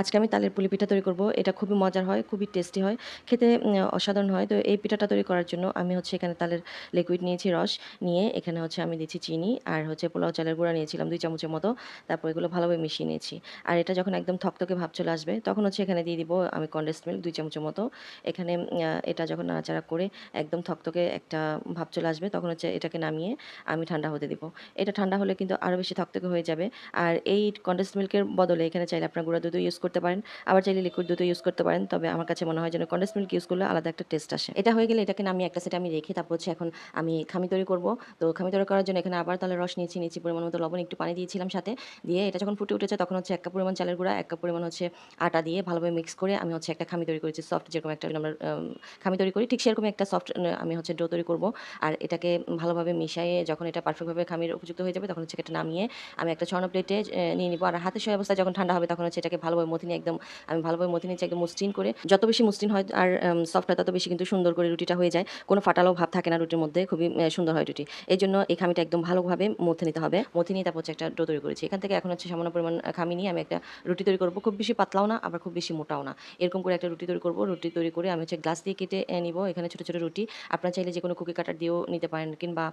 আজকে আমি তালের পুলি পিঠা তৈরি করব। এটা খুবই মজার হয়, খুবই টেস্টি হয়, খেতে অসাধারণ হয়। তো এই পিঠাটা তৈরি করার জন্য আমি হচ্ছে এখানে তালের লিকুইড নিয়েছি, রস নিয়ে এখানে হচ্ছে আমি দিচ্ছি চিনি আর হচ্ছে পোলাও চালের গুঁড়া নিয়েছিলাম দুই চামচের মতো। তারপর এগুলো ভালোভাবে মিশিয়ে নিয়েছি। আর এটা যখন একদম থকথকে ভাব চলে আসবে, তখন হচ্ছে এখানে দিয়ে দিব আমি কন্ডেন্সড মিল্ক দুই চামচের মতো। এখানে এটা যখন নাড়াচাড়া করে একদম থকথকে একটা ভাব চলে আসবে, তখন হচ্ছে এটাকে নামিয়ে আমি ঠান্ডা হতে দিব। এটা ঠান্ডা হলে কিন্তু আরও বেশি থকথকে হয়ে যাবে। আর এই কন্ডেন্সড মিল্কের বদলে এখানে চাইলে আপনার গুঁড়া দুধও ইউজ করতে পারেন। আবার চাইলে লিকুইড দুধও ইউজ করতে পারেন। তবে আমার কাছে মনে হয় যেন কন্ডেন্স মিল্ক ইউজ করলে আলাদা একটা টেস্ট আসে। এটা হয়ে গেলে এটাকে নামিয়ে একটা সেটে আমি রেখে তারপর হচ্ছে এখন আমি খামি তৈরি করব। তো খামি তৈরি করার জন্য এখানে আবার তাহলে রস নিয়েছি নিয়েছি পরিমাণ মতো লবণ, একটু পানি দিয়েছিলাম সাথে। দিয়ে এটা যখন ফুটে উঠেছে তখন হচ্ছে এক কাপ পরিমাণ চালের গুঁড়া, এক কাপ পরিমাণ হচ্ছে আটা দিয়ে ভালোভাবে মিক্স করে আমি হচ্ছে একটা খামি তৈরি করেছি সফট যেরকম একটা আমরা খামি তৈরি করি, ঠিক সেরকম একটা সফট আমি হচ্ছে ডো তৈরি করব। আর এটাকে ভালোভাবে মিশিয়ে যখন এটা পারফেক্টভাবে খামির উপযুক্ত হয়ে যাবে তখন হচ্ছে এটা নামিয়ে আমি একটা স্বর্ণ প্লেটে নিয়ে নিব। আর হাতে সেই অবস্থায় যখন ঠান্ডা হবে তখন হচ্ছে এটাকে ভালোভাবে মথি নিয়ে একদম, আমি ভালোভাবে মথি নিয়েছি, একদম মসৃণ করে। যত বেশি মসৃণ হয়, আর সফট হয়, তত বেশি কিন্তু সুন্দর করে রুটিটা হয়ে যায়। কোনো ফাটালো ভাব থাকে না রুটির মধ্যে, খুবই সুন্দর হয় রুটি। এই জন্য এই খামিটা একদম ভালোভাবে মথে নিতে হবে। মথে নিয়ে তারপর হচ্ছে একটা ডো তৈরি করেছি। এখান থেকে এখন হচ্ছে সামান্য পরিমাণ খামি নিয়ে আমি একটা রুটি তৈরি করব। খুব বেশি পাতলাও না, আবার খুব বেশি মোটাও না। এরকম করে একটা রুটি তৈরি করব। রুটি তৈরি করে আমি হচ্ছে গ্লাস দিয়ে কেটে নিব। এখানে ছোটো ছোটো রুটি। আপনারা চাইলে যে কোনো কুকি কাটার দিয়েও নিতে পারেন, কিংবা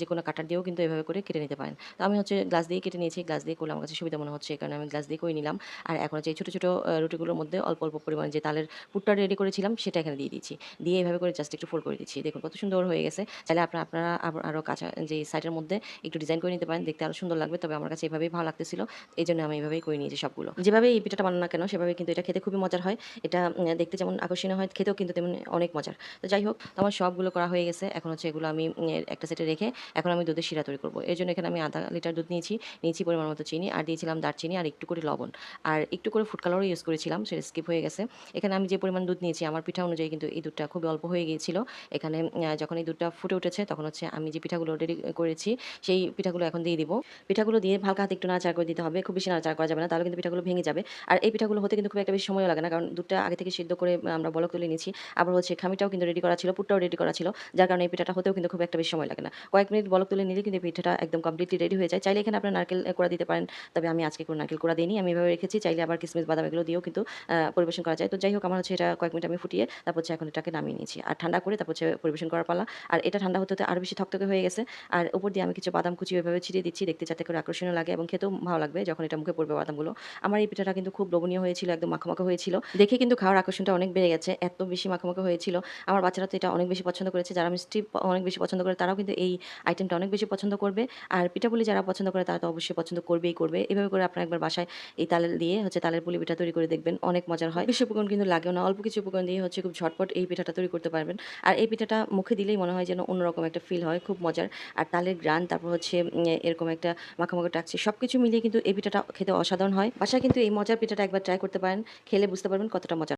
যে কোনো কাটার দিয়েও কিন্তু এভাবে করে কেটে নিতে পারেন। তো আমি হচ্ছে গ্লাস দিয়ে কেটে নিয়েছি। গ্লাস দিয়ে করলে আমার কাছে সুবিধা মনে হচ্ছে, এই কারণে আমি গ্লাস দিয়ে করে নিলাম। আর এখন এই ছোটো ছোটো রুটিগুলোর মধ্যে অল্প অল্প পরিমাণে যে তালের পুরটা রেডি করেছিলাম সেটা এখানে দিয়ে দিচ্ছি। দিয়ে এভাবে করে জাস্ট একটু ফোল্ড করে দিচ্ছি। দেখুন কত সুন্দর হয়ে গেছে। চাইলে আপনারা আপনারা আরও কাঁচা যে সাইডের মধ্যে একটু ডিজাইন করে নিতে পারেন। দেখতে আরও সুন্দর লাগবে। তবে আমার কাছে এভাবেই ভালো লাগতেছিল। এই জন্য আমি এভাবেই করে নিয়েছি সবগুলো। যেভাবে এই পিঠাটা বানানো কেন, সেভাবে কিন্তু এটা খেতে খুবই মজার হয়। এটা দেখতে যেমন আকর্ষণীয় হয়, খেতেও কিন্তু তেমন অনেক মজার। তো যাই হোক আমার সবগুলো করা হয়ে গেছে। এখন হচ্ছে এগুলো আমি একটা সেটে রেখে এখন আমি দুধের শিরা তৈরি করব। এর জন্য এখানে আমি আধা লিটার দুধ নিয়েছি। নিয়েছি পরিমাণ মতো চিনি। আর দিয়েছিলাম দারচিনি আর একটু করে লবণ। আর একটু করে ফুড কালারও ইউজ করেছিলাম, সেটা স্কিপ হয়ে গেছে। এখানে আমি যে পরিমাণ দুধ নিয়েছি, আমার পিঠা অনুযায়ী কিন্তু এই দুধটা খুবই অল্প হয়ে গিয়েছিল। এখানে যখন এই দুধটা ফুটে উঠেছে, তখন হচ্ছে আমি যে পিঠাগুলো রেডি করেছি, সেই পিঠাগুলো এখন দিয়ে দিব। পিঠাগুলো দিয়ে হালকা হাতে একটু নাড়াচাড়া করে দিতে হবে, খুব বেশি নাড়াচাড়া করা যাবে না, তাহলে কিন্তু পিঠাগুলো ভেঙে যাবে। আর এই পিঠাগুলো হতে কিন্তু খুব একটা বেশি সময়ও লাগে না, কারণ দুধটা আগে থেকে সিদ্ধ করে আমরা বলক তুলে নিয়েছি। আবার হচ্ছে খামিটাও কিন্তু রেডি করা ছিল, পুরটাও রেডি করা ছিল, যার কারণে এই পিঠাটা হতেও কিন্তু খুব একটা বেশি সময় লাগে না। কয়েক মিনিট বলক তুলে নিলে কিন্তু পিঠাটা একদম কমপ্লিটলি রেডি হয়ে যায়। চাইলে এখানে আপনার নারকেল করা দিতে পারেন, তবে আমি আজকে কোনো নারকেল করা দিইনি, আমি এভাবে রেখেছি, চাইলে আবার কিসমিস বাদাম এগুলো দিয়েও কিন্তু পরিবেশন করা যায়। তো যাই হোক, আমার হচ্ছে এটা কয়েক মিনিট আমি ফুটিয়ে তারপর হচ্ছে এখন এটাকে নামিয়ে নিয়েছি। আর ঠান্ডা করে তারপর হচ্ছে পরিবেশন করার পালা। আর এটা ঠান্ডা হতে হতে আরও বেশি থকথকে হয়ে গেছে। আর উপর দিয়ে আমি কিছু বাদাম কুচি ওইভাবে ছিটিয়ে দিচ্ছি, দেখতে যাতে করে আকর্ষণীয় লাগে এবং খেতেও ভালো লাগবে যখন এটা মুখে পড়বে বাদামগুলো। আমার এই পিঠাটা কিন্তু খুব লোভনীয় হয়েছিল, একদম মাখামাখা হয়েছিল। দেখে কিন্তু খাওয়ার আকর্ষণটা অনেক বেড়ে গেছে, এত বেশি মাখামাখা হয়েছিল। আমার বাচ্চারা তো এটা অনেক বেশি পছন্দ করেছে, যারা মিষ্টি অনেক বেশি পছন্দ করে তারাও কিন্তু এই আইটেমটা অনেক বেশি পছন্দ করবে। আর পিঠাপুলি যারা পছন্দ করে তারা তো অবশ্যই পছন্দ করবেই করবে। এভাবে করে আপনারা একবার বাসায় এই তালের দিয়ে হচ্ছে তালের পুলি পিঠা তৈরি করে দেখবেন, অনেক মজার হয়। বেশি উপকরণ কিন্তু লাগেও না, অল্প কিছু উপকরণ দিয়ে হচ্ছে খুব ঝটপট এই পিঠাটা তৈরি করতে পারবেন। আর এই পিঠাটা মুখে দিলেই মনে হয় যেন অন্যরকম একটা ফিল হয়, খুব মজার। আর তালের গ্রান তারপর হচ্ছে এরকম একটা মাখামাখা টাকছে সব কিছু মিলিয়ে কিন্তু এই পিঠাটা খেতে অসাধারণ হয়। বাসায় কিন্তু এই মজার পিঠাটা একবার ট্রাই করতে পারেন, খেলে বুঝতে পারবেন কতটা মজার